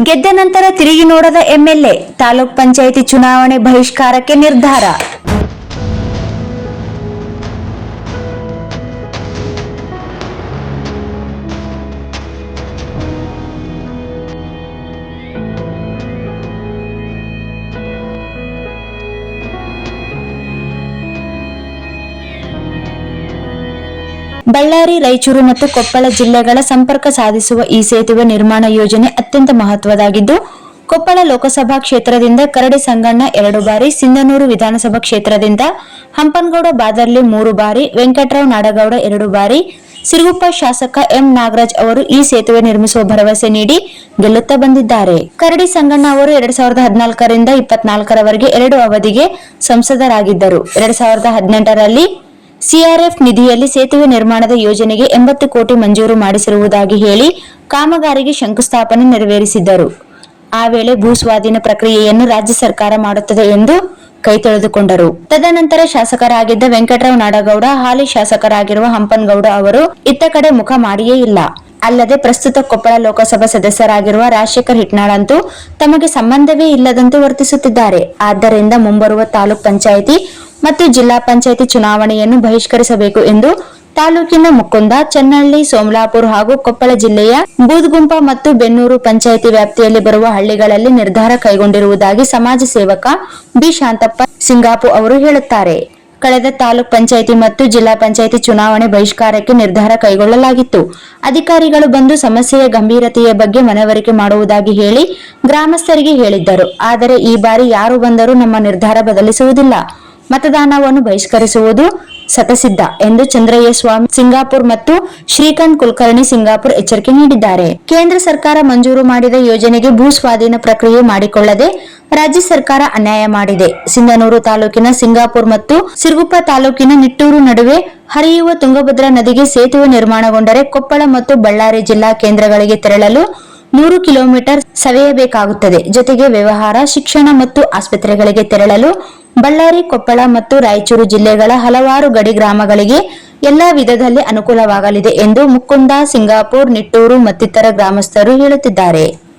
ಗೆದ್ದ ನಂತರ ತಿರುಗಿ ನೋಡದ ಎಂಎಲ್ಎ ತಾಲೂಕ್ ಪಂಚಾಯಿತಿ ಚುನಾವಣೆ ಬಹಿಷ್ಕಾರಕ್ಕೆ ನಿರ್ಧಾರ ಬಳ್ಳಾರಿ, ರಾಯಚೂರು ಮತ್ತು ಕೊಪ್ಪಳ ಜಿಲ್ಲೆಗಳ ಸಂಪರ್ಕ ಸಾಧಿಸುವ ಈ ಸೇತುವೆ ನಿರ್ಮಾಣ ಯೋಜನೆ ಅತ್ಯಂತ ಮಹತ್ವದಾಗಿದ್ದು, ಕೊಪ್ಪಳ ಲೋಕಸಭಾ ಕ್ಷೇತ್ರದಿಂದ ಕರಡಿ ಸಂಗಣ್ಣ ಎರಡು ಬಾರಿ, ಸಿಂಧನೂರು ವಿಧಾನಸಭಾ ಕ್ಷೇತ್ರದಿಂದ ಹಂಪನಗೌಡ ಬಾದರ್ಲಿ ಮೂರು ಬಾರಿ, ವೆಂಕಟರಾವ್ ನಾಡಗೌಡ ಎರಡು ಬಾರಿ, ಸಿರುಗುಪ್ಪ ಶಾಸಕ ಎಂ ನಾಗರಾಜ್ ಅವರು ಈ ಸೇತುವೆ ನಿರ್ಮಿಸುವ ಭರವಸೆ ನೀಡಿ ಗೆಲ್ಲುತ್ತಾ ಬಂದಿದ್ದಾರೆ. ಕರಡಿ ಸಂಗಣ್ಣ ಅವರು ಎರಡ್ ಸಾವಿರದ ಹದಿನಾಲ್ಕರಿಂದ ಇಪ್ಪತ್ನಾಲ್ಕರವರೆಗೆ ಎರಡು ಅವಧಿಗೆ ಸಂಸದರಾಗಿದ್ದರು. ಎರಡ್ ಸಾವಿರದ ಹದಿನೆಂಟರಲ್ಲಿ ಸಿಆರ್ಎಫ್ ನಿಧಿಯಲ್ಲಿ ಸೇತುವೆ ನಿರ್ಮಾಣದ ಯೋಜನೆಗೆ ಎಂಬತ್ತು ಕೋಟಿ ಮಂಜೂರು ಮಾಡಿಸಿರುವುದಾಗಿ ಹೇಳಿ ಕಾಮಗಾರಿಗೆ ಶಂಕುಸ್ಥಾಪನೆ ನೆರವೇರಿಸಿದ್ದರು. ಆ ವೇಳೆ ಭೂಸ್ವಾಧೀನ ಪ್ರಕ್ರಿಯೆಯನ್ನು ರಾಜ್ಯ ಸರ್ಕಾರ ಮಾಡುತ್ತದೆ ಎಂದು ಕೈ ತೊಳೆದುಕೊಂಡರು. ತದನಂತರ ಶಾಸಕರಾಗಿದ್ದ ವೆಂಕಟರಾವ್ ನಾಡಗೌಡ, ಹಾಲಿ ಶಾಸಕರಾಗಿರುವ ಹಂಪನ್ಗೌಡ ಅವರು ಇತ್ತ ಕಡೆ ಮುಖ ಮಾಡಿಯೇ ಇಲ್ಲ. ಅಲ್ಲದೆ ಪ್ರಸ್ತುತ ಕೊಪ್ಪಳ ಲೋಕಸಭಾ ಸದಸ್ಯರಾಗಿರುವ ರಾಜಶೇಖರ್ ಹಿಟ್ನಾಳ್ ಅಂತೂ ತಮಗೆ ಸಂಬಂಧವೇ ಇಲ್ಲದಂತೆ ವರ್ತಿಸುತ್ತಿದ್ದಾರೆ. ಆದ್ದರಿಂದ ಮುಂಬರುವ ತಾಲೂಕ್ ಪಂಚಾಯಿತಿ ಮತ್ತು ಜಿಲ್ಲಾ ಪಂಚಾಯಿತಿ ಚುನಾವಣೆಯನ್ನು ಬಹಿಷ್ಕರಿಸಬೇಕು ಎಂದು ತಾಲೂಕಿನ ಮುಕುಂದ ಚನ್ನಹಳ್ಳಿ, ಸೋಮಲಾಪುರ ಹಾಗೂ ಕೊಪ್ಪಳ ಜಿಲ್ಲೆಯ ಬೂದ್ಗುಂಪ ಮತ್ತು ಬೆನ್ನೂರು ಪಂಚಾಯಿತಿ ವ್ಯಾಪ್ತಿಯಲ್ಲಿ ಬರುವ ಹಳ್ಳಿಗಳಲ್ಲಿ ನಿರ್ಧಾರ ಕೈಗೊಂಡಿರುವುದಾಗಿ ಸಮಾಜ ಸೇವಕ ಬಿ. ಶಾಂತಪ್ಪ ಸಿಂಗಾಪು ಅವರು ಹೇಳುತ್ತಾರೆ. ಕಳೆದ ತಾಲೂಕ್ ಪಂಚಾಯಿತಿ ಮತ್ತು ಜಿಲ್ಲಾ ಪಂಚಾಯಿತಿ ಚುನಾವಣೆ ಬಹಿಷ್ಕಾರಕ್ಕೆ ನಿರ್ಧಾರ ಕೈಗೊಳ್ಳಲಾಗಿತ್ತು. ಅಧಿಕಾರಿಗಳು ಬಂದು ಸಮಸ್ಯೆಯ ಗಂಭೀರತೆಯ ಬಗ್ಗೆ ಮನವರಿಕೆ ಮಾಡುವುದಾಗಿ ಹೇಳಿ ಗ್ರಾಮಸ್ಥರಿಗೆ ಹೇಳಿದ್ದರು. ಆದರೆ ಈ ಬಾರಿ ಯಾರು ಬಂದರೂ ನಮ್ಮ ನಿರ್ಧಾರ ಬದಲಿಸುವುದಿಲ್ಲ. ಮತದಾನವನ್ನು ಬಹಿಷ್ಕರಿಸುವುದು ಸತಸಿದ್ಧ ಎಂದು ಚಂದ್ರಯ್ಯ ಸ್ವಾಮಿ ಸಿಂಗಾಪುರ್ ಮತ್ತು ಶ್ರೀಕಾಂತ್ ಕುಲಕರ್ಣಿ ಸಿಂಗಾಪುರ್ ಎಚ್ಚರಿಕೆ ನೀಡಿದ್ದಾರೆ. ಕೇಂದ್ರ ಸರ್ಕಾರ ಮಂಜೂರು ಮಾಡಿದ ಯೋಜನೆಗೆ ಭೂ ಸ್ವಾಧೀನ ಪ್ರಕ್ರಿಯೆ ಮಾಡಿಕೊಳ್ಳದೆ ರಾಜ್ಯ ಸರ್ಕಾರ ಅನ್ಯಾಯ ಮಾಡಿದೆ. ಸಿಂಧನೂರು ತಾಲೂಕಿನ ಸಿಂಗಾಪುರ್ ಮತ್ತು ಸಿರುಗುಪ್ಪ ತಾಲೂಕಿನ ನಿಟ್ಟೂರು ನಡುವೆ ಹರಿಯುವ ತುಂಗಭದ್ರಾ ನದಿಗೆ ಸೇತುವೆ ನಿರ್ಮಾಣಗೊಂಡರೆ ಕೊಪ್ಪಳ ಮತ್ತು ಬಳ್ಳಾರಿ ಜಿಲ್ಲಾ ಕೇಂದ್ರಗಳಿಗೆ ತೆರಳಲು ನೂರು ಕಿಲೋಮೀಟರ್ ಸವೆಯಬೇಕಾಗುತ್ತದೆ. ಜೊತೆಗೆ ವ್ಯವಹಾರ, ಶಿಕ್ಷಣ ಮತ್ತು ಆಸ್ಪತ್ರೆಗಳಿಗೆ ತೆರಳಲು ಬಳ್ಳಾರಿ, ಕೊಪ್ಪಳ ಮತ್ತು ರಾಯಚೂರು ಜಿಲ್ಲೆಗಳ ಹಲವಾರು ಗಡಿ ಗ್ರಾಮಗಳಿಗೆ ಎಲ್ಲಾ ವಿಧದಲ್ಲಿ ಅನುಕೂಲವಾಗಲಿದೆ ಎಂದು ಮುಕುಂದ, ಸಿಂಗಾಪುರ್, ನಿಟ್ಟೂರು ಮತ್ತಿತರ ಗ್ರಾಮಸ್ಥರು ಹೇಳುತ್ತಿದ್ದಾರೆ.